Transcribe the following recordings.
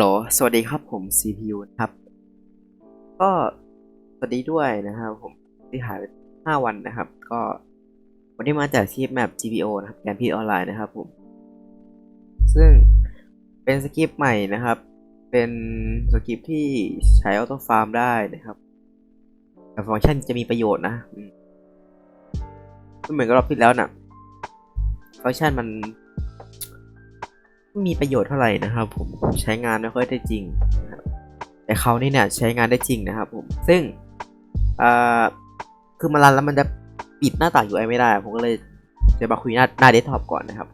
โหลสวัสดีครับผม CPU นะครับ ก็สวัสดีด้วยนะครับผมที่หายไปห้าวันนะครับ ก็วันนี้มาจากคลิปแมป GPO นะครับแกนพีออนไลน์นะครับผม ซึ่งเป็นสคริปใหม่นะครับ เป็นสคริปที่ใช้ออโต้ฟาร์มได้นะครับแต่ฟังก์ชันจะมีประโยชน์นะเหมือนกับรอบที่แล้วนะฟังก์ชันมัน ม่มีประโยชน์เท่าไหร่นะครับ ผมใช้งานไม่ค่อยได้จริง แต่เขานี่เนี่ยใช้งานได้จริงนะครับ ผมซึ่งอ่าคือมารันแล้วมันจะปิดหน้าต่าง UI ไม่ได้ ผมก็เลยจะมาคุยหน้าหน้าเดสก์ท็อปก่อนนะครับ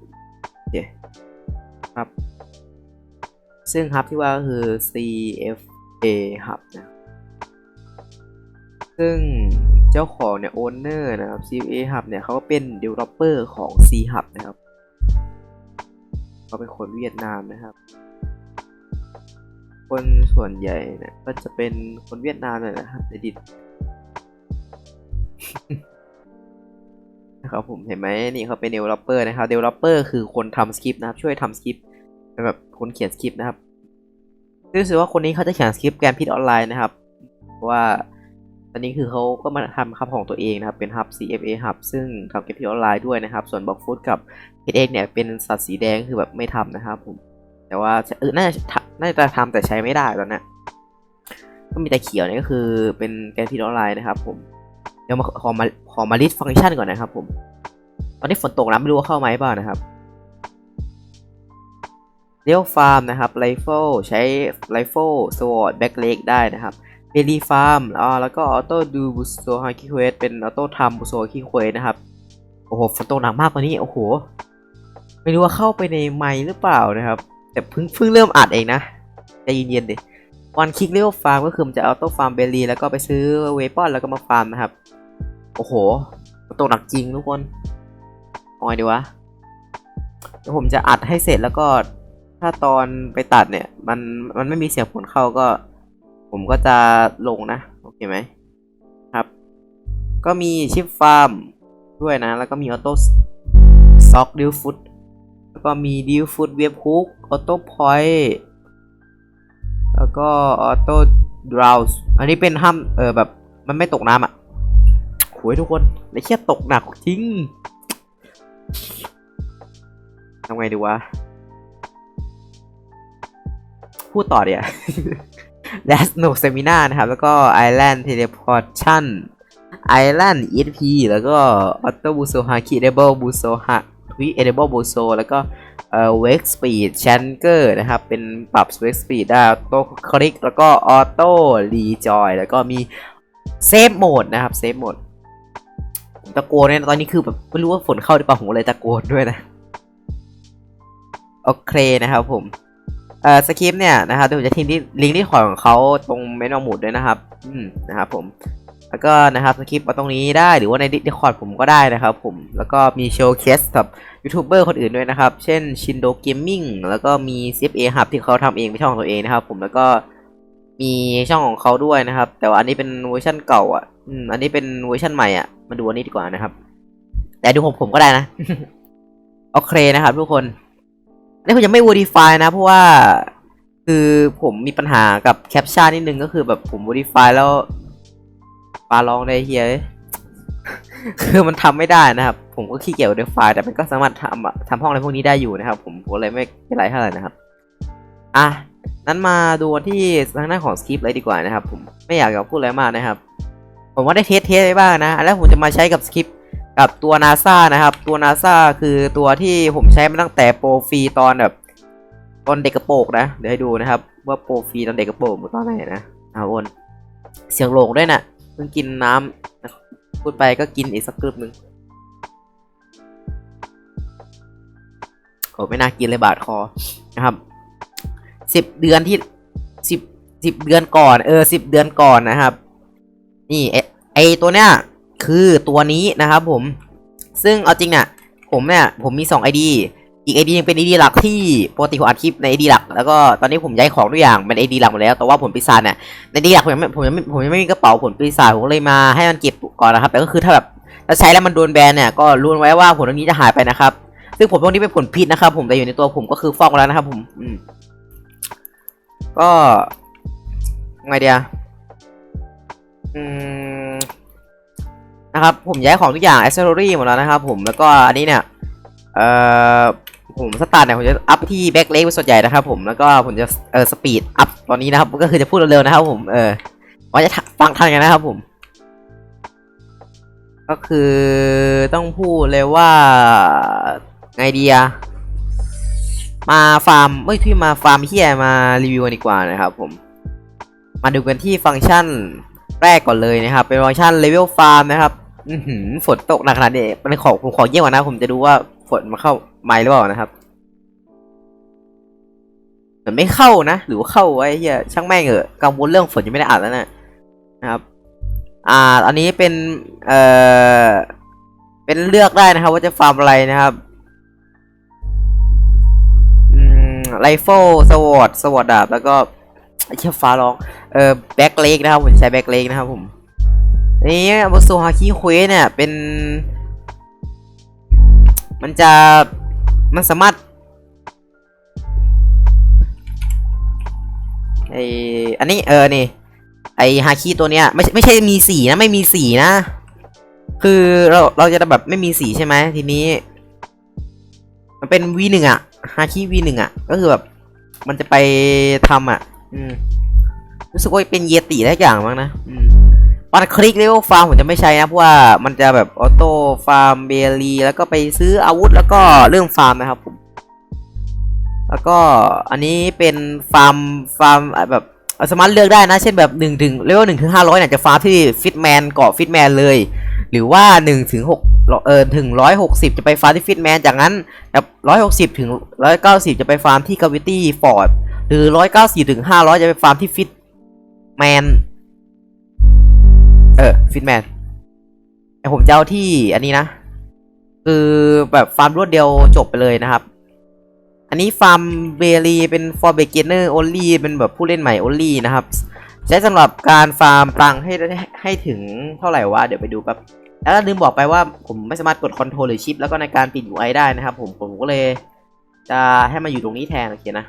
โอเคครับ ซึ่งฮับที่ว่าก็คือ CFA Hub นะซึ่งเจ้าของเนี่ย owner นะครับ CFA Hub เนี่ยเขาก็เป็น developer ของ C Hub นะครับ เขาเป็นคนเวียดนามนะครับ คนส่วนใหญ่เนี่ยก็จะเป็นคนเวียดนามเลยนะครับในดิดนะครับผมเห็นไหมนี่เขาเป็น developer นะครับ developer คือคนทำสคริปต์นะครับช่วยทำสคริปต์แบบคนเขียนสคริปต์นะครับซึ่งรู้สึกว่าคนนี้เขาจะเขียนสคริปต์แกนพิดออนไลน์นะครับว่า อนนี้คือเขาก็มาทำคับของตัวเองนะครับ เป็น Hub CFA Hub ซึ่งทำเกมพิดออนไลน์ด้วยนะครับ ส่วนบล็อกฟุตกับเพจเอกเนี่ยเป็นสัตว์สีแดงคือแบบไม่ทำนะครับผม แต่ว่าเออน่าจะทำน่าจะทำแต่ใช้ไม่ได้ตอนเนี้ยก็มีแต่เขียวเนี่ยก็คือเป็นแกนพีออนไลน์นะครับ ผม เดี๋ยวมาขอมาขอมาลิสต์ฟังก์ชันก่อนนะครับผม ตอนนี้ฝนตกนะไม่รู้ว่าเข้าไหมบ้างนะครับเรียวฟาร์มนะครับไรเฟิลใช้ไรเฟิลสวอตแบ็กเล็กได้นะครับ เบลีฟาร์มอ่าแล้วก็ออโต้ดูบูโซฮาคิเควสเป็นออโต้ทำบูโซฮาคิเควสนะครับ โอ้โหฝนตกหนักมากกว่านี้ โอ้โห ไม่รู้ว่าเข้าไปในไมค์หรือเปล่านะครับ แต่เพิ่งเพิ่งเริ่มอัดเองนะใจเย็นๆดิวันคลิกเรียกฟาร์มก็คือมันจะเอาตัวฟาร์มเบลลี่แล้วก็ไปซื้อเวปอนแล้วก็มาฟาร์มนะครับ โอ้โหฝนตกหนักจริงทุกคนเอาไงดีวะเดี๋ยวผมจะอัดให้เสร็จแล้วก็ถ้าตอนไปตัดเนี่ย มันมันไม่มีเสียงฝนเข้าก็ ผมก็จะลงนะ โอเคไหมครับ ก็มีชิปฟาร์มด้วยนะ แล้วก็มีออโต้ซ็อกดิวฟุตแล้วก็มีดิวฟุตเว็บฮุกออโต้พอยต์แล้วก็ออโต้ดราวส์อันนี้เป็นห้ามเออแบบมันไม่ตกน้ำอะโหยทุกคนไอ้เชี่ยตกหนักจริงทำไงดีวะ พูดต่อเดี๋ยว Last No Seminar นะครับ แล้วก็ Island Teleportation Island ESP แล้วก็ Auto Buso Haki Enable Buso Ha Quick Enable Buso แล้วก็เอ่อ Wake Speed Chanker นะครับ เป็นปรับ Wake Speed ได้ Auto Click แล้วก็ Auto Rejoin แล้วก็มี Save Mode นะครับ Save Mode ผมตะโกนเนี่ยตอนนี้คือแบบไม่รู้ว่าฝนเข้าหรือเปล่าผมเลยตะโกนด้วยนะ โอเคนะครับผม เอ่อสคริปต์เนี่ยนะครับเดี๋ยวผมจะทิ้งที่ลิงก์ที่ขอของเขาตรงเมนูหมุดด้วยนะครับอืมนะครับผมแล้วก็นะครับสคริปต์มาตรงนี้ได้หรือว่าในดิคอร์ดผมก็ได้นะครับผมแล้วก็มีโชว์เคสกับยูทูบเบอร์คนอื่นด้วยนะครับ เช่นชินโดเกมมิ่งแล้วก็มี CFA Hub ที่เขาทำเองเป็นช่องของตัวเองนะครับ ผมแล้วก็มีช่องของเขาด้วยนะครับ แต่ว่าอันนี้เป็นเวอร์ชันเก่าอะอืมอันนี้เป็นเวอร์ชันใหม่อะมาดูอันนี้ดีกว่านะครับ แต่ดูผมผมก็ได้นะ โอเคนะครับทุกคน นี่ผมยังไม่ modify นะ เพราะว่าคือผมมีปัญหากับแคปชั่นนิดนึงก็คือแบบผม modify แล้วปลาร้องได้เฮียคือมันทำไม่ได้นะครับ ผมก็ขี้เกียจ modify แต่มันก็สามารถทำทำห้องอะไรพวกนี้ได้อยู่นะครับผมผมก็เลยไม่เป็นไรเท่าไหร่นะครับอะนั้นมาดูที่ทางหน้านของสคริปต์เลยดีกว่านะครับ ผมไม่อยากจะพูดอะไรมากนะครับ ผมว่าได้เทสเทสไปบ้างนะ แล้วผมจะมาใช้กับสคริปต์ กับตัว NASA นะครับ ตัว NASA คือตัวที่ผมใช้มาตั้งแต่โปรฟรีตอนแบบตอนเด็กกระโปรงนะ เดี๋ยวให้ดูนะครับ ว่าโปรฟรีตอนเด็กกระโปรงตอนไหนนะเอาวนเสียงโลงด้วยนะ่ะเพิ่งกินน้ำนะพูดไปก็กินอีกสักกรึบหนึ่งโอ้ไม่น่ากินเลยบาดคอนะครับสิบเดือนที่สิบสิบเดือนก่อน เออสิบเดือนก่อนนะครับ นี่ไอไอตัวเนี้ย คือตัวนี้นะครับผม ซึ่งเอาจริงเนี่ยผมเนี่ยผมมี 2 ID อีก ID ยังเป็น ID หลักที่ปกติผมอัดคลิปใน ID หลัก แล้วก็ตอนนี้ผมย้ายของทุกอย่างเป็น ID หลักหมดแล้ว แต่ว่าผลปีศาจเนี่ยใน ID หลักผมยังไม่ผมยังไม่ผมยังไม่มีกระเป๋าผลปีศาจผมเลยมาให้มันเก็บก่อนนะครับ แต่ก็คือถ้าแบบถ้าใช้แล้วมันโดนแบนเนี่ยก็รู้ไว้ว่าผลตรงนี้จะหายไปนะครับ ซึ่งผลพวกนี้เป็นผลพิษนะครับ ผมแต่อยู่ในตัวผมก็คือฟอกแล้วนะครับ ผมอืมก็ไงเดียอืม นะครับผมย้ายของทุกอย่าง a อ c เซ s ซอรี่หมดแล้วนะครับผมแล้วก็อันนี้เนี่ยเอ่อผมสตาร์ทเนี่ยผมจะอัพที่แบ็กเล็กเป็นส่วนใหญ่นะครับผมแล้วก็ผมจะเออสปีดอัพตอนนี้นะครับก็คือจะพูดเร็วๆนะครับผมเออว่าจะฟังทันกันนะครับผม ก็คือต้องพูดเลยว่าไงเดียมาฟาร์มเอ้ยที่มาฟาร์มเฮียมารีวิวกันดีกว่านะครับผม มาดูกันที่ฟังก์ชันแรกก่อนเลยนะครับ เป็นฟังก์ชันเลเวลฟาร์มนะครับ อือหือฝนตกหนักขนาดนี้เป็นขอผมขอเยี่ยมกว่านะ ผมจะดูว่าฝนมาเข้าไม้หรือเปล่านะครับเหมือนไม่เข้านะหรือเข้าไว้เฮียช่างแม่งเออะกังวลเรื่องฝนยังไม่ได้อ่านแล้วนะนะครับ อ่า อันนี้เป็นเอ่อเป็นเลือกได้นะครับ ว่าจะฟาร์มอะไรนะครับอืมไรเฟิลสวอตสวอตดาบแล้วก็ไอ้เชี่ยฟ้าร้อง เอ่อแบ็กเลกนะครับผมใช้แบ็กเลกนะครับผม นี่บโซฮาคิเควเนี่ยเป็น มันจะมันสามารถไออันนี้เออนี่ไอฮาคิตัวเนี้ยไม่ไม่ใช่มีสีนะไม่มีสีนะ คือเราเราจะแบบไม่มีสีใช่ไหมทีนี้ มันเป็น V หนึ่งอะฮาคิ V หนึ่งอะก็คือแบบมันจะไปทำอะอืมรู้สึกว่าเป็นเยติได้อย่างมั้งนะ อืม วันคลิกเรียกว่าฟาร์มผมจะไม่ใช้นะเพราะว่ามันจะแบบออโต้ฟาร์มเบลีแล้วก็ไปซื้ออาวุธแล้วก็เรื่องฟาร์มนะครับผมแล้วก็อันนี้เป็นฟาร์มฟาร์มแบบสามารถเลือกได้นะ เช่นแบบหนึ่งถึงเลเวลหนึ่งถึงห้าร้อยเนี่ยจะฟาร์มที่ฟิตแมนเกาะฟิตแมนเลย หรือว่าหนึ่งถึงหกเออถึงร้อยหกสิบจะไปฟาร์มที่ฟิตแมนจากนั้นแบบร้อยหกสิบถึงร้อยเก้าสิบจะไปฟาร์มที่กาวิตี้ฟอร์ดหรือร้อยเก้าสิบถึงห้าร้อยจะไปฟาร์มที่ฟิตแมน เออฟิตแมนแต่ผมจะเอาที่อันนี้นะ คือแบบฟาร์มรวดเดียวจบไปเลยนะครับ อันนี้ฟาร์มเบลีเป็น for beginner only เป็นแบบผู้เล่นใหม่ only นะครับ ใช้สำหรับการฟาร์มตังให้ให้ให้ถึงเท่าไหร่วะเดี๋ยวไปดูแป๊บแล้วลืมบอกไปว่าผมไม่สามารถกดคอนโทรลหรือชิปแล้วก็ในการปิด UI ได้นะครับ ผมผมก็เลยจะให้มาอยู่ตรงนี้แทนโอเคนะ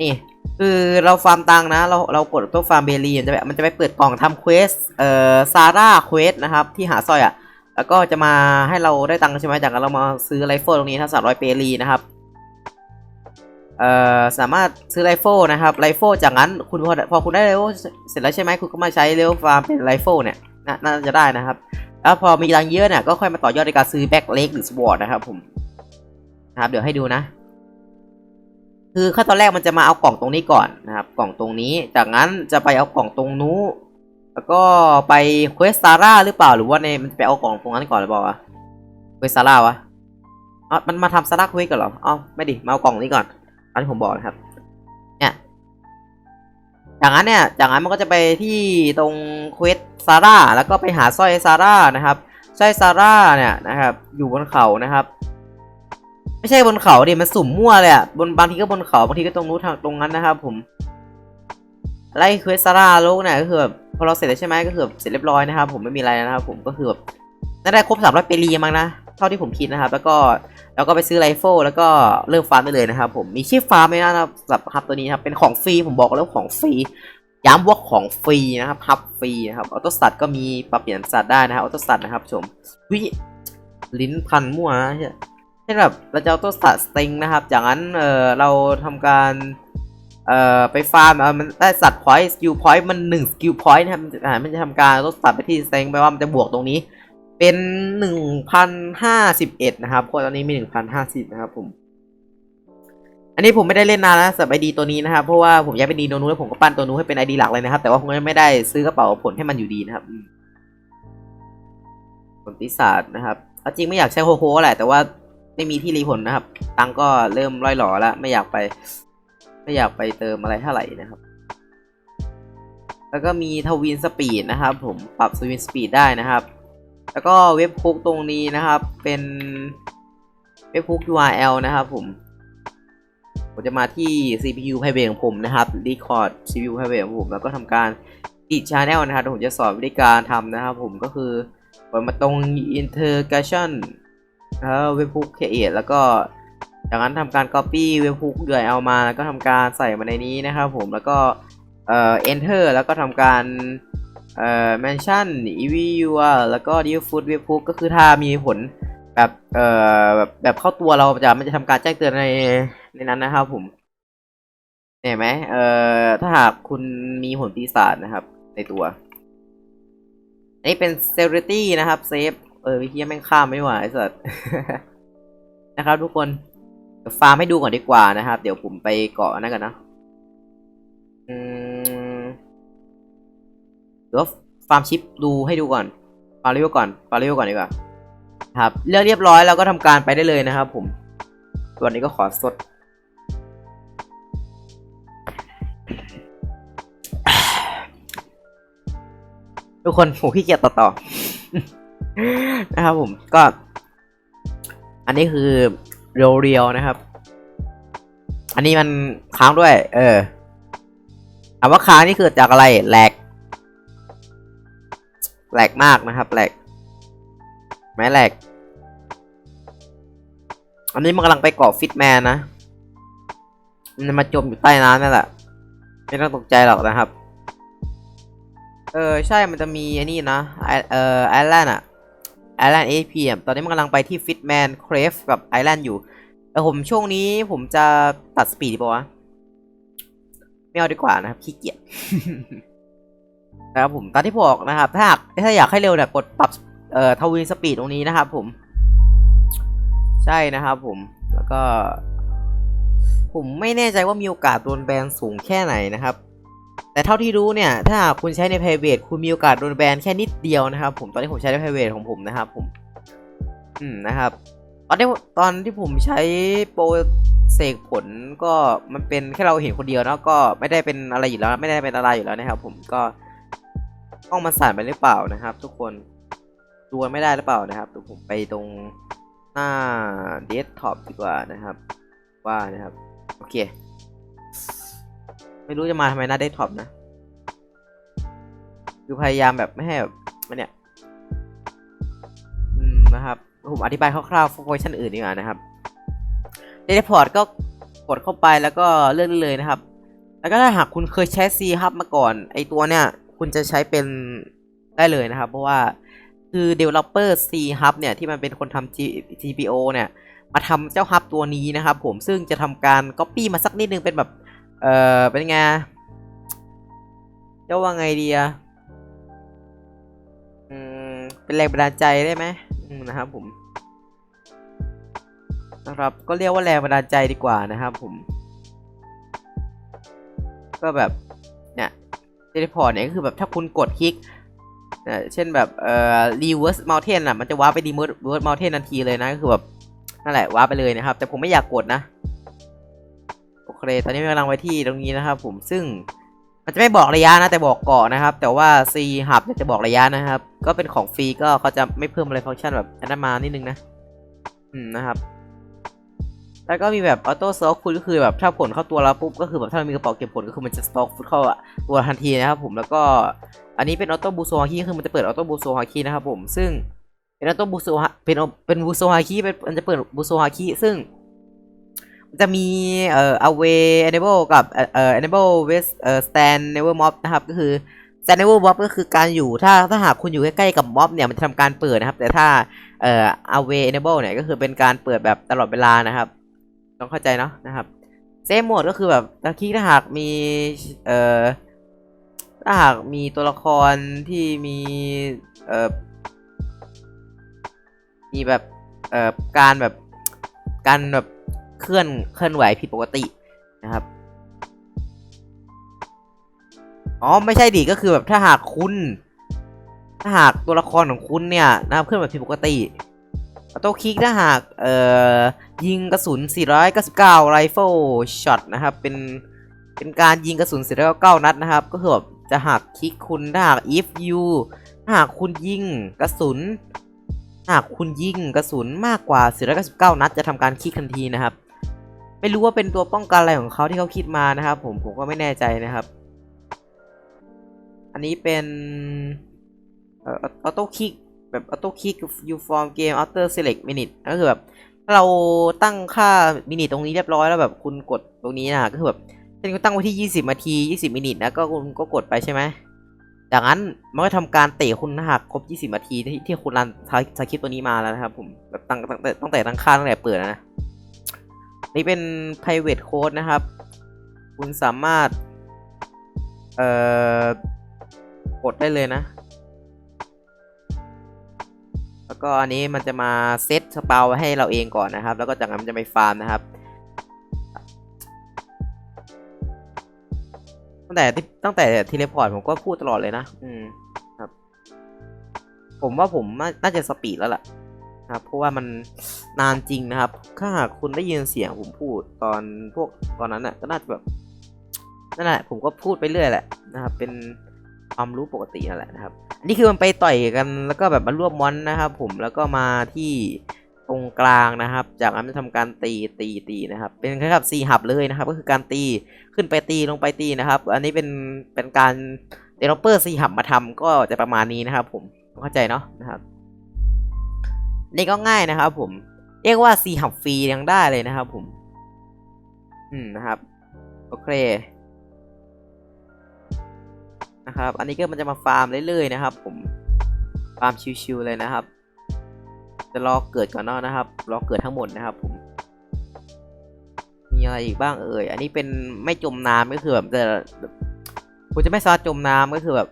นี่ คือเราฟาร์มตังนะ เราเรากดตัวฟาร์มเบลีมันจะมันจะไปเปิดกล่องทำเควสเอ่อซาร่าเควสนะครับ ที่หาสร้อยอะ่ะ แล้วก็จะมาให้เราได้ตังใช่ไหมจากนั้นเรามาซื้อไรเฟิลตรงนี้ถ้าสามร้อยเปรีนะครับเอ่อสามารถซื้อไรเฟิลนะครับไรเฟิลจากนั้นคุณพอพอคุณได้ไรเฟิลเสร็จแล้วใช่ไหมคุณก็มาใช้เรลฟาร์มเป็นไรเฟิลเนี่ยน,น่าจะได้นะครับแล้วพอมีตังเยอะเนี่ยก็ค่อยมาต่อยอดในการซื้อแบ็กเล็กหรือสวอตนะครับผมนะครับเดี๋ยวให้ดูนะ คือขั้นตอนแรกมันจะมาเอากล่องตรงนี้ก่อนนะครับ กล่องตรงนี้ จากนั้นจะไปเอากล่องตรงนู้นแล้วก็ไปเควสซาร่าหรือเปล่าหรือว่าในมันจะไปเอากล่องตรงนั้นก่อนหรือเปล่าวะเควสซาร่าวะอ๋อมันมาทำซาร่าเควสก่อนเหรออ๋อไม่ดิมาเอากล่องนี้ก่อนอันที่ผมบอกนะครับ เนี่ยจากนั้นเนี่ยจากนั้นมันก็จะไปที่ตรงเควสซาร่าแล้วก็ไปหาสร้อยซาร่านะครับสร้อยซาร่าเนี่ยนะครับ อยู่บนเขานะครับ ไม่ใช่บนเขาดิมันสุ่มมั่วเลยอะบนบางทีก็บนเขาบางทีก็ตรงนู้นทางตรงนั้นนะครับ ผมไล่เควสซาร่าโลกเนี่ยก็คือแบบพอเราเสร็จแล้วใช่ไหมก็คือแบบเสร็จเรียบร้อยนะครับ ผมไม่มีอะไรนะครับผมก็คือแบบน่าได้ครบสามร้อยเปรีมั้งนะเท่าที่ผมคิดนะครับ แล้วก็แล้วก็ไปซื้อไรเฟิลแล้วก็เริ่มฟาร์มได้เลยนะครับ ผมมีชื่อฟาร์มไหมนะครับสำหรับฮับตัวนี้นะครับเป็นของฟรีผมบอกแล้วของฟรีย้ำว่าของฟรีนะครับฮับฟรีนะครับออโต้สตัดก็มีปรับเปลี่ยนสัตัดได้นะครับออโต้สตัดนะครับชมวิลิ้นพันมั่วนะเช่นแบบเราจะออโต้สตัดสติงนะครับ จากนั้นเออเราทำการเอ่อไปฟาร์มเออมันได้สัตว์พอยต์สกิลพอยต์มันหนึ่งสกิลพอยต์นะครับอ่ามันจะทำการออโต้สตัดไปที่สติงแปว่ามันจะบวกตรงนี้ เป็นหนึ่งพันห้าสิบเอ็ดนะครับเพราะตอนนี้มีหนึ่งพันห้าสิบนะครับผมอันนี้ผมไม่ได้เล่นนานแล้วสับไอดีตัวนี้นะครับเพราะว่าผมย้ายไปดีตัวนู้นแล้วผมก็ปั้นตัวนู้นให้เป็นไอดีหลักเลยนะครับ แต่ว่าผมก็ไม่ได้ซื้อกระเป๋าผลให้มันอยู่ดีนะครับอืมผลปีศาจนะครับจริงไม่อยากใช้โฮโฮแหละแต่ว่า ไม่มีที่รีผลนะครับ ตังก็เริ่มร่อยหล่อแล้ว ไม่อยากไป ไม่อยากไปเติมอะไรเท่าไหร่นะครับ แล้วก็มีทวินสปีดนะครับ ผมปรับทวินสปีดได้นะครับ แล้วก็เว็บคุกตรงนี้นะครับ เป็นเว็บคุก URL นะครับ ผมผมจะมาที่ CPU private ของผมนะครับ record CPU private ของผม แล้วก็ทำการปิด channel นะครับ ผมจะสอนวิธีการทำนะครับ ผมก็คือเปิดมาตรง integration แล้วเว็บคุก create แล้วก็จากนั้นทำการ copy เว็บ hook เดือยเอามาแล้วก็ทำการใส่มาในนี้นะครับผมแล้วก็เอ่อ enter แล้วก็ทำการเอ่อ mention ev UR แล้วก็ default web hook ก็คือถ้ามีผลแบบเอ่อแบบแบบเข้าตัวเราจะมันจะทำการแจ้งเตือนในในนั้นนะครับผมเห็นไหมเอ่อถ้าหากคุณมีผลปีศาจนะครับในตัวอันนี้เป็น security นะครับ safe เออเฮียแม่งข้ามไม่ไหวไอ้สัสนะครับ ทุกคนฟาร์มให้ดูก่อนดีกว่านะครับ เดี๋ยวผมไปเกาะนั่นกันนะอืมหรือว่าฟาร์มชิปดูให้ดูก่อนฟาร์มเรียวก่อนฟาร์มเรียวก่อนดีกว่าครับเลือกเรียบร้อยแล้วก็ทำการไปได้เลยนะครับ ผมตัวนี้ก็ขอสดทุกคนผมขี้เกียจต่อต่อ นะครับผมก็ อันนี้คือเรียวๆนะครับ อันนี้มันค้างด้วย เออถามว่าค้างนี่เกิดจากอะไรแหลกแหลกมากนะครับแหลกแม้แหลก อันนี้มันกำลังไปเกาะฟิตแมนนะ มันมาจมอยู่ใต้น้ำนั่นแหละไม่ต้องตกใจหรอกนะครับ เออ ใช่มันจะมีไอ้นี่นะไอเออไอแลนด์อะ ไอแลนด์เอพีตอนนี้มันกำลังไปที่ฟิตแมนเครฟกับไอแลนด์อยู่แต่ผมช่วงนี้ผมจะตัดสปีดดีป่าวะไม่เอาดีกว่านะครับขี้เกียจนะครับผมตามที่บอกนะครับ ถ้าหากถ้าอยากให้เร็วเนี่ยกดปรับเอ่อทวีสปีดตรงนี้นะครับ ผม ใช่นะครับ ผมแล้วก็ ผมไม่แน่ใจว่ามีโอกาสโดนแบนสูงแค่ไหนนะครับ แต่เท่าที่รู้เนี่ย ถ้าคุณใช้ใน private คุณมีโอกาสโดนแบนแค่นิดเดียวนะครับผมตอนที่ผมใช้ใน private ของผมนะครับผม อืมนะครับ ตอนที่ตอนที่ผมใช้โปรเสกผลก็มันเป็นแค่เราเห็นคนเดียวเนาะก็ไม่ได้เป็นอะไรอยู่แล้วไม่ได้เป็นอะไรอยู่แล้วนะครับ ผมก็ห้องมันสั่นไปหรือเปล่านะครับ ทุกคนดูไม่ได้หรือเปล่านะครับเดี๋ยวผมไปตรงหน้าเดสก์ท็อปดีกว่านะครับ ว่านะครับ โอเค ไม่รู้จะมาทำไมหน้าเดสก์ท็อปนะ คือพยายามแบบไม่ให้แบบมันเนี่ย อืมนะครับ ผมอธิบายคร่าวๆฟังก์ชันอื่นดีกว่านะครับเดทพอร์ตก็กดเข้าไปแล้วก็เลื่อกได้เลยนะครับ แล้วก็ถ้าหากคุณเคยใช้ C Hub มาก่อน ไอตัวเนี่ย คุณจะใช้เป็นได้เลยนะครับ เพราะว่าคือ Developer C Hub เนี่ย ที่มันเป็นคนทำ G- GPO เนี่ย มาทำเจ้า Hub ตัวนี้นะครับผมซึ่งจะทำการ Copy มาสักนิดนึงเป็นแบบ เออเป็นไงจะว่าไงดีอะอืมเป็นแรงบันดาลใจได้ไหมอืมนะครับผมนะครับก็เรียกว่าแรงบันดาลใจดีกว่านะครับผม ก็แบบเนี่ยเทเลพอร์ตเนี่ยก็คือแบบถ้าคุณกดคลิกเอ่อเช่นแบบเอ่อ reverse mountain อะมันจะว้าร์ปไป reverse mountain ทันทีเลยนะก็คือแบบนั่นแหละว้าร์ปไปเลยนะครับ แต่ผมไม่อยากกดนะ เคตอนนี้กำลังไปที่ตรงนี้นะครับ ผมซึ่งมันจะไม่บอกระยะนะแต่บอกเกาะนะครับ แต่ว่า C Hub เนี่ยจะบอกระยะนะครับ ก็เป็นของฟรีก็เขาจะไม่เพิ่มอะไรฟังก์ชันแบบอันนั้นมานิดนึงนะ อืมนะครับ แล้วก็มีแบบออโต้สต็อกคุณก็คือแบบถ้าผลเข้าตัวเราปุ๊บก็คือแบบถ้ามันมีกระเป๋าเก็บผลก็คือมันจะสต็อกฟุตเข้าตัวทันทีนะครับ ผมแล้วก็อันนี้เป็นออโต้บูโซฮาคิคือมันจะเปิดออโต้บูโซฮาคินะครับ ผมซึ่งเป็นออโต้บูโซฮาเป็นเป็นบูโซฮาคิเป็นมันจะเปิดบูโซฮาคิซึ่ง จะมีเอ่อ away enable กับเอ่อ enable with เอ่อ stand never mob นะครับ ก็คือ stand never mob ก็คือการอยู่ถ้าถ้าหากคุณอยู่ใกล้ๆกับม็อบเนี่ยมันจะทำการเปิดนะครับ แต่ถ้าเอ่อ away enable เนี่ยก็คือเป็นการเปิดแบบตลอดเวลานะครับ ต้องเข้าใจเนาะนะครับเซฟโหมดก็คือแบบตะกี้ถ้าหากมีเอ่อถ้าหากมีตัวละครที่มีเอ่อมีแบบเอ่อการแบบการแบบ เคลื่อนเคลื่อนไหวผิดปกตินะครับอ๋อไม่ใช่ดิก็คือแบบถ้าหากคุณ ถ้าหากตัวละครของคุณเนี่ยนะครับเคลื่อนไหวผิดปกติออโต้คลิกถ้าหากเอ่อยิงกระสุน 499 rifle shot นะครับเป็นเป็นการยิงกระสุน 499 นัดนะครับ ก็คือแบบจะหักคลิกคุณถ้าหาก if you ถ้าหากคุณยิงกระสุนถ้าหากคุณยิงกระสุนมากกว่า 499 นัด จะทำการคลิกทันทีนะครับ ไม่รู้ว่าเป็นตัวป้องกันอะไรของเขาที่เขาคิดมานะครับ ผมผมก็ไม่แน่ใจนะครับ อันนี้เป็นเอ่อออโต้คลิกแบบออโต้คลิก you form game after select minute ก็คือแบบถ้าเราตั้งค่ามินิตรงนี้เรียบร้อยแล้วแบบคุณกดตรงนี้นะก็คือแบบเช่นคุณตั้งไว้ที่ 20นาที 20 มินินะก็คุณก็กดไปใช่ไหมจากนั้นมันก็ทำการเตะคุณถ้าหากครบ 20นาทีที่ที่คุณรันสคริปต์ตัวนี้มาแล้วนะครับผมแบบตั้งตั้งแต่ตั้งแต่ตั้งค่าตั้งแต่เปิดนะ นี่เป็น private code นะครับ คุณสามารถ เอ่อ กดได้เลยนะ แล้วก็อันนี้มันจะมาเซตสปาวให้เราเองก่อนนะครับ แล้วก็จากนั้นมันจะไปฟาร์มนะครับตั้งแต่ที่ตั้งแต่ทีเลพอร์ตผมก็พูดตลอดเลยนะ อืม ครับ ผมว่าผมน่าจะสปีดแล้วล่ะ ครับเพราะว่ามันนานจริงนะครับ ถ้าหากคุณได้ยินเสียงผมพูดตอนพวกตอนนั้นน่ะก็น่าจะแบบนั่นแหละผมก็พูดไปเรื่อยแหละนะครับ เป็นความรู้ปกตินั่นแหละนะครับนนี้คือมันไปต่อยกันแล้วก็แบบมารวบมอนนะครับ ผมแล้วก็มาที่ตรงกลางนะครับ จากนั้นจะทำการตีตีตีนะครับ เป็นคล้ายกับซีหับเลยนะครับ ก็คือการตีขึ้นไปตีลงไปตีนะครับ อันนี้เป็นเป็นการเดเวลเปอร์ซีหับมาทำก็จะประมาณนี้นะครับ ผมเข้าใจเนาะนะครับ นี่ก็ง่ายนะครับผมเรียกว่าซีหับฟรียังได้เลยนะครับผม อืมนะครับ โอเคนะครับ อันนี้ก็มันจะมาฟาร์มเรื่อยๆนะครับ ผม ฟาร์มชิวๆเลยนะครับ จะรอเกิดก่อนนาะนะครับ รอเกิดทั้งหมดนะครับ ผม มีอะไรอีกบ้างเอ่ย อันนี้เป็นไม่จมน้ำก็คือแบบจะคุณจะไม่ซาจมน้ำก็คือแบบ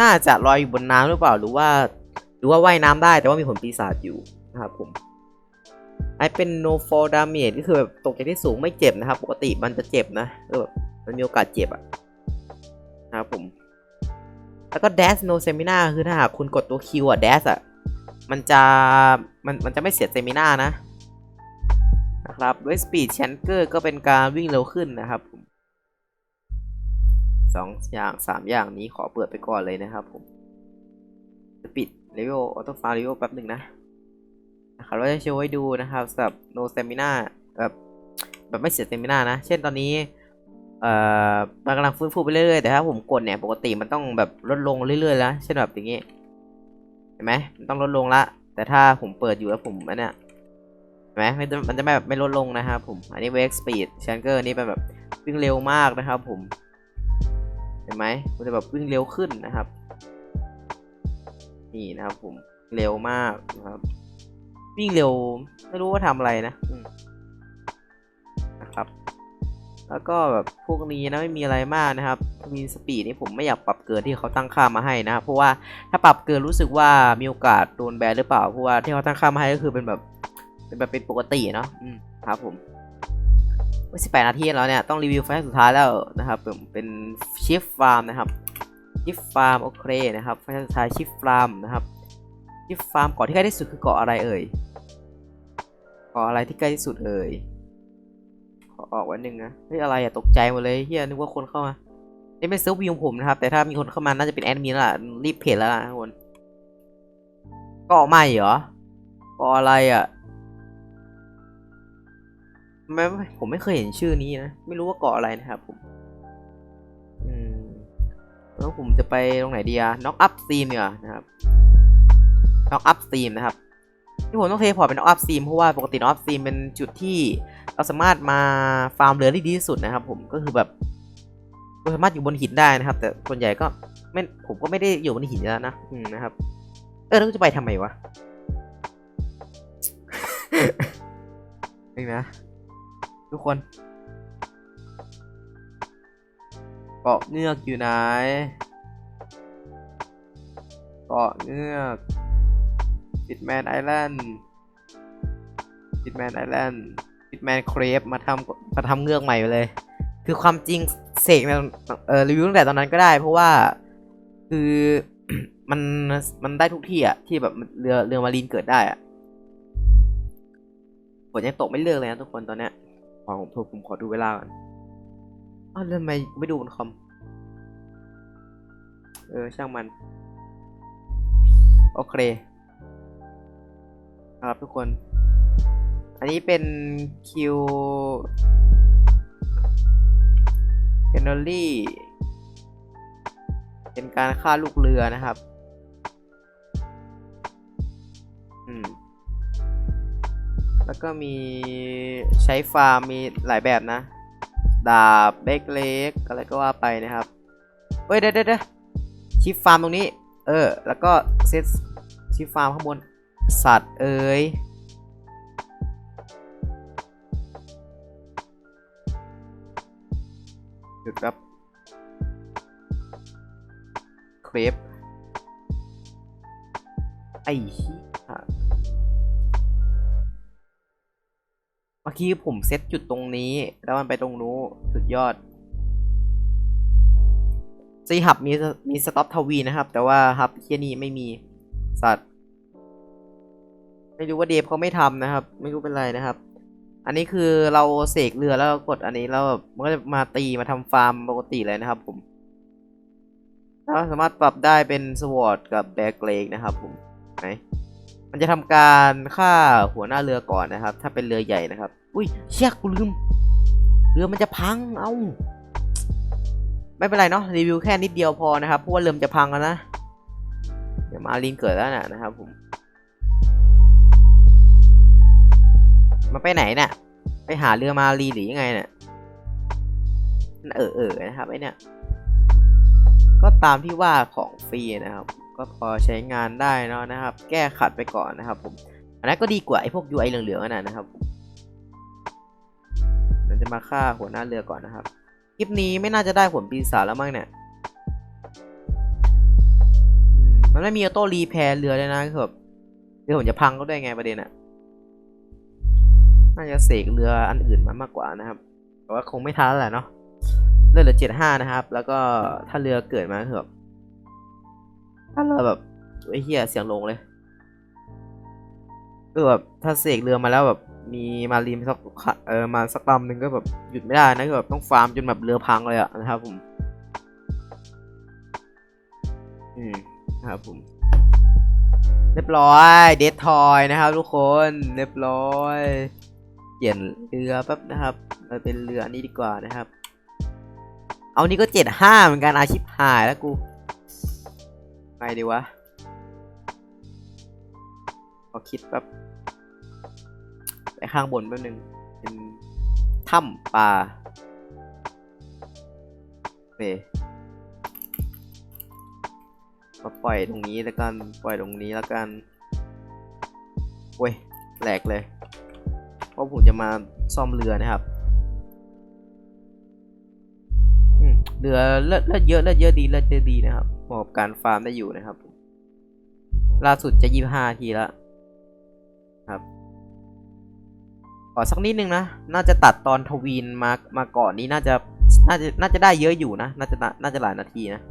น่าจะลอยอยู่บนน้ำหรือเปล่าหรือว่า หรือว่าว่ายน้ำได้แต่ว่ามีผลปีศาจอยู่นะครับผมไอเป็น no fall damage ก็คือแบบตกจากที่สูงไม่เจ็บนะครับ ปกติมันจะเจ็บนะเออแบบมันมีโอกาสเจ็บอะนะครับผม แล้วก็ dash no stamina คือถ้าหากคุณกดตัว Q อะ dash อะมันจะมันมันจะไม่เสีย stamina นะนะครับด้วย speed chanker ก็เป็นการวิ่งเร็วขึ้นนะครับผม สองอย่างสามอย่างนี้ขอเปิดไปก่อนเลยนะครับผมจะปิด level auto file level แป๊บหนึ่งนะนะครับเราจะโชว์ให้ดูนะครับสำหรับ no stamina แบบแบบไม่เสีย stamina นะ เช่นตอนนี้เอ่อมันกำลังฟื้นฟูไปเรื่อยๆ แต่ถ้าผมกดเนี่ยปกติมันต้องแบบลดลงเรื่อยๆแล้วเช่นแบบอย่างงี้เห็นไหมมันต้องลดลงละ แต่ถ้าผมเปิดอยู่แล้วผมอันเนี้ยเห็นไหมมันจะมันจะไม่แบบไม่ลดลงนะครับผมอันนี้ wake speed chanker นี่เป็นแบบวิ่งเร็วมากนะครับผม เห็นไหมมันจะแบบวิ่งเร็วขึ้นนะครับ นี่นะครับผมเร็วมากนะครับ วิ่งเร็วไม่รู้ว่าทำอะไรนะนะครับ แล้วก็แบบพวกนี้นะไม่มีอะไรมากนะครับ มีสปีดนี่ผมไม่อยากปรับเกินที่เขาตั้งค่ามาให้นะครับเพราะว่าถ้าปรับเกินรู้สึกว่ามีโอกาสโดนแบนหรือเปล่าเพราะว่าที่เขาตั้งค่ามาให้ก็คือเป็นแบบเป็นแบบเป็นปกติเนาะครับผม ไม่สิบแปดนาทีแล้วเนี่ยต้องรีวิวไฟล์สุดท้ายแล้วนะครับผมเป็นชิฟฟาร์มนะครับชิฟฟาร์มโอเคนะครับไฟล์สุดท้ายชิฟฟาร์มนะครับชิฟฟาร์มเกาะที่ใกล้ที่สุดคือเกาะอะไรเอ่ยขออะไรที่ใกล้ที่สุดเอ่ยขอออกวันหนึ่งนะเฮ้ยอะไรอะตกใจหมดเลยเฮียนึกว่าคนเข้ามานี่เป็นเซิร์ฟวีของผมนะครับ แต่ถ้ามีคนเข้ามาน่าจะเป็นแอดมินแล้วล่ะรีบเพจแล้วล่ะทุกคนเก็ใหม่เหรอเก็อะไรอะ ไม่ไม่ผมไม่เคยเห็นชื่อนี้นะ ไม่รู้ว่าเกาะอะไรนะครับผม อืม แล้วผมจะไปตรงไหนดีอะน็อกอัพซีมเนี่ยนะครับน็อกอัพซีมนะครับ ที่ผมต้องเทพอร์ตเป็นน็อกอฟซีมเพราะว่าปกติน็อกอฟซีมเป็นจุดที่เราสามารถมาฟาร์มเรือได้ดีที่สุดนะครับ ผมก็คือแบบเราสามารถอยู่บนหินได้นะครับ แต่ส่วนใหญ่ก็ไม่ผมก็ไม่ได้อยู่บนหินแล้วนะอืมนะครับ เออแล้วจะไปทำไมวะนี่นะ ทุกคนเกาะเงือกอยู่ไหนเกาะเงือกปิดแมนไอแลนด์ปิดแมนไอแลนด์ปิดแมนเครปมาทำมาทำเงือกใหม่ไปเลย คือความจริงเสกเนี่ยเออรีวิวตั้งแต่ตอนนั้นก็ได้ เพราะว่าคือมันมันได้ทุกที่อะที่แบบเรือเรือมารีนเกิดได้อะฝนยังตกไม่เลิกเลยนะทุกคนตอนเนี้ย ขอผมโทรผมขอดูเวลาก่อนอ้าวแล้วทำไมไม่ดูบนคอม เออ ช่างมัน โอเคครับทุกคน อันนี้เป็นคิวเคนอรี่ เป็นการฆ่าลูกเรือนะครับ อืม แล้วก็มีใช้ฟาร์มมีหลายแบบนะ ดาบเบกเล็กอะไรก็ว่าไปนะครับเฮ้ยเดี๋ยวเดี๋ยวเดี๋ยวชิปฟาร์มตรงนี้ เออ แล้วก็เซตชิปฟาร์มข้างบนสัตว์เอ้ยหยุดครับเครปไอ้ อกี้ผมเซตจุดตรงนี้ แล้วมันไปตรงนู้สุดยอดซีหับมีมีสต็อปทวีนะครับ แต่ว่าฮับเคียนี่ไม่มีสัตว์ ไม่รู้ว่าเดฟเขาไม่ทำนะครับ ไม่รู้เป็นไรนะครับ อันนี้คือเราเสกเรือแล้วกดอันนี้แล้วมันก็จะมาตีมาทำฟาร์มปกติเลยนะครับ ผมเราสามารถปรับได้เป็นสวอตกับแบกเลกนะครับ ผมไหน มันจะทำการฆ่าหัวหน้าเรือก่อนนะครับ ถ้าเป็นเรือใหญ่นะครับ อุ้ยเชี่ยกูลืม เรือมันจะพัง เอ้า ไม่เป็นไรเนาะรีวิวแค่นิดเดียวพอนะครับ เพราะว่าเรือมนจะพังแล้วนะ เดี๋ยวมาลินเกิดแล้วนะนะครับผมมันไปไหนเนี่ยไปหาเรือมารีหรือยังไงเนี่ยเออเออนะครับไอเนี่ย ก็ตามที่ว่าของฟรีนะครับ ก็พอใช้งานได้เนอะนะครับ แก้ขัดไปก่อนนะครับผมอันนั้นก็ดีกว่าไอ้พวก UI เหลืองๆนั่นนะนะครับผมเราจะมาฆ่าหัวหน้าเรือก่อนนะครับคลิปนี้ไม่น่าจะได้ผลปีศาจแล้วมั้งเนี่ยมันไม่มีออโต้รีแพร์เรือเลยนะคือแบเรือผมจะพังก็ได้ไงประเด็นอะน่าจะเสกเรืออันอื่นมามากกว่านะครับ แต่ว่าคงไม่ทันแล้วแหละเนาะเรือเหลือเจ็ดห้านะครับ แล้วก็ถ้าเรือเกิดมาเถอะ ถ้าเรือแบบไอ้เหี้ยเสียงลงเลยคือแบบถ้าเสกเรือมาแล้วแบบมีมารีมสักเออมาสักลำหนึ่งก็แบบหยุดไม่ได้นะคือแบบต้องฟาร์มจนแบบเรือพังเลยอะนะครับผม อืมนะครับผม เรียบร้อยเดททอยนะครับ ทุกคนเรียบร้อยเปลี่ยนเรือแป๊บนะครับมาเป็นเรืออันนี้ดีกว่านะครับ เอานี่ก็เจ็ดห้าเหมือนกันอาชิพหายแล้วกู ไปดีวะขอคิดแป๊บไปข้างบนแป๊บนึง เป็นถ้ำป่าโอเคมาปล่อยตรงนี้แล้วกัน ปล่อยตรงนี้แล้วกันเว้ยแหลกเลย เพราะผมจะมาซ่อมเรือนะครับเรือเลือดเลือดเยอะเลือดเยอะดีเลือดเยอะดีนะครับ เหมาะกับการฟาร์มได้อยู่นะครับ ล่าสุดจะยี่ห้าทีแล้วครับขอสักนิดนึงนะ น่าจะตัดตอนทวีนมามาก่อนนี้น่าจะน่าจะน่าจะได้เยอะอยู่นะ น่าจะน่าจะหลายนาทีนะ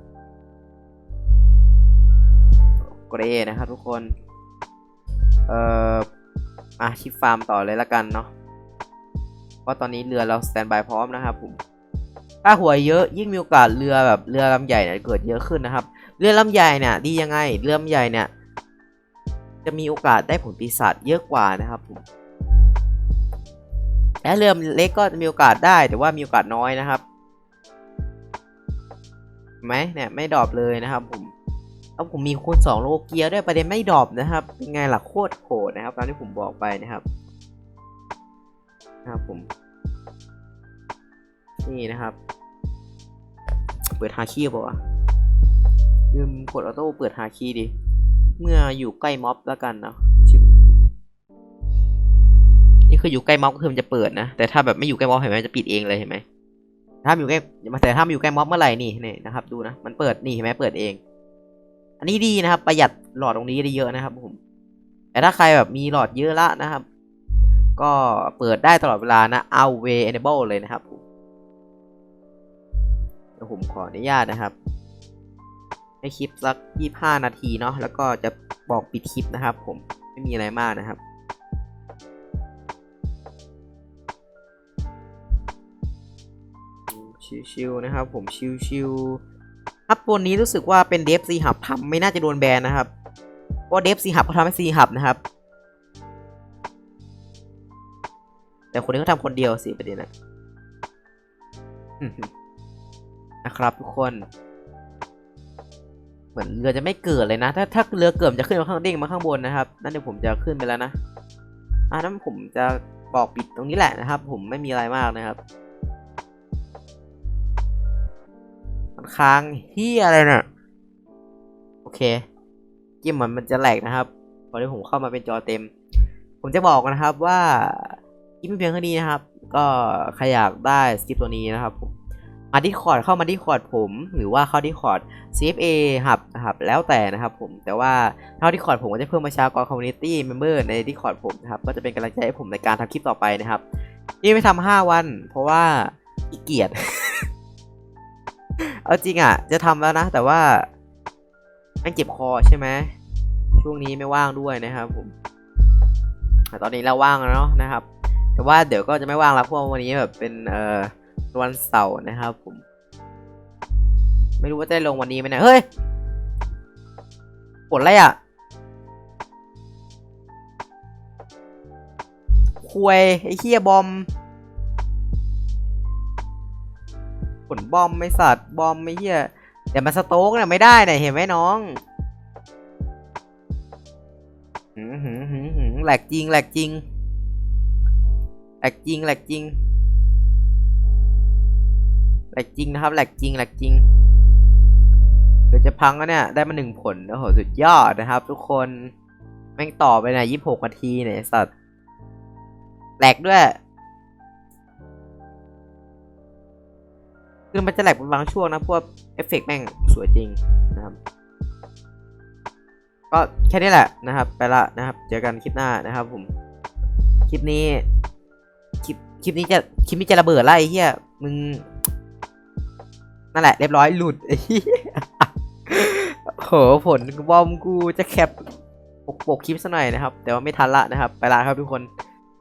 เกรนะครับทุกคน เอ่ออะชิปฟาร์มต่อเลยละกันเนาะเพราะตอนนี้เรือเราสแตนบายพร้อมนะครับผม ถ้าหัวเยอะยิ่งมีโอกาสเรือแบบเรือลำใหญ่เนี่ยเกิดเยอะขึ้นนะครับ เรือลำใหญ่เนี่ยดียังไงเรือลำใหญ่เนี่ยจะมีโอกาสได้ผลปีศาจเยอะกว่านะครับผมและเรือเล็กก็จะมีโอกาสได้แต่ว่ามีโอกาสน้อยนะครับเห็นไหมเนี่ยไม่ดรอปเลยนะครับ ผมแล้วผมมีคูณ2โลเกียร์ด้วยประเด็นไม่ดรอปนะครับเป็นไงล่ะโคตรโหดนะครับตามที่ผมบอกไปนะครับ นะครับผม นี่นะครับ เปิดฮาคีป่าวะลืมกดออโต้เปิดฮาคีดิ เมื่ออยู่ใกล้ม็อบแล้วกันเนาะชิบนี่คืออยู่ใกล้ม็อบก็คือมันจะเปิดนะ แต่ถ้าแบบไม่อยู่ใกล้ม็อบเห็นไหมจะปิดเองเลยเห็นไหมถ้าอยู่ใกล้แต่ถ้าอยู่ใกล้ม็อบเมื่อไหร่นี่นี่นะครับ ดูนะ มันเปิดนี่เห็นไหมเปิดเอง อันนี้ดีนะครับ ประหยัดหลอดตรงนี้ได้เยอะนะครับผม แต่ถ้าใครแบบมีหลอดเยอะละนะครับ ก็เปิดได้ตลอดเวลานะ เอาเว enable เลยนะครับผม ดี๋ยวผมขออนุญาตนะครับให้คลิปสัก 25 นาทีเนาะแล้วก็จะบอกปิดคลิปนะครับ ผมไม่มีอะไรมากนะครับชิวๆนะครับ ผมชิวๆฮับบนนี้รู้สึกว่าเป็นเดฟซีหับทำไม่น่าจะโดนแบนนะครับเพราะเดฟซีหับเขาทำให้ซีหับนะครับ แต่คนนี้เขาทำคนเดียวสิประเด็นนะ นะครับทุกคน เหมือนเรือจะไม่เกิดเลยนะ ถ้าถ้าเรือเกิดจะขึ้นมาข้างเด้งมาข้างบนนะครับ นั่นเดี๋ยวผมจะขึ้นไปแล้วนะอ่านั้นผมจะบอกปิดตรงนี้แหละนะครับ ผมไม่มีอะไรมากนะครับมันค้างเฮียอะไรเนี่ยโอเคเกมเหมือนมันจะแหลกนะครับตอนที่ผมเข้ามาเป็นจอเต็ม ผมจะบอกนะครับว่าคลิปเพียงเท่านี้นะครับ ก็ใครอยากได้สกิปตัวนี้นะครับผม มาที่คอร์ดเข้ามาที่คอร์ดผมหรือว่าเข้าที่คอร์ด CFA หับนะครับแล้วแต่นะครับผมแต่ว่าเข้าที่คอร์ดผมก็จะเพิ่มประชากร community member ในที่คอร์ดผมนะครับก็จะเป็นกำลังใจให้ผมในการทำคลิปต่อไปนะครับ นี่ไม่ทำห้าวัน เพราะว่าขี้เกียจเอาจริงอะ จะทำแล้วนะ แต่ว่าม่งเจ็บคอใช่ไหมช่วงนี้ไม่ว่างด้วยนะครับ ผมแต่ตอนนี้เราว่างแล้วเนาะนะครับ แต่ว่าเดี๋ยวก็จะไม่ว่างแล้วเพราะว่าวันนี้แบบเป็นเอ่อ วันเสาร์นะครับผม ไม่รู้ว่าจะลงวันนี้ไหมเนะเฮ้ยผลอะไรอะควยไอ้เฮียบอมผลบอมไม่สัตว์บอมไม่เฮียเดี๋ยวมาสโต๊กเนี่ยไม่ได้เนี่ยเห็นไหมน้องหืมหืมหืมหืมแหลกจริงแหลกจริงแหลกจริงแหลกจริง แหลกจริงนะครับแหลกจริงแหลกจริงเดี๋ยวจะพังแล้วเนี่ย ได้มาหนึ่งผล โอ้โห สุดยอดนะครับ ทุกคน แม่งต่อไปเนี่ยยี่สิบหกนาทีเนี่ยสัตว์แหลกด้วยคือมันจะแหลกเป็นบางช่วงนะ พวกเอฟเฟกต์แม่งสวยจริงนะครับ ก็แค่นี้แหละนะครับ ไปละนะครับ เจอกันคลิปหน้านะครับผม คลิปนี้ คลิป คลิปนี้จะ คลิปนี้จะระเบิดไอ้เหี้ยมึง นั่นแหละเรียบร้อยหลุดเหี้ยโหผลบอมกูจะแคปปกปกคลิปซะหน่อยนะครับ แต่ว่าไม่ทันละนะครับ ไปละครับทุกคน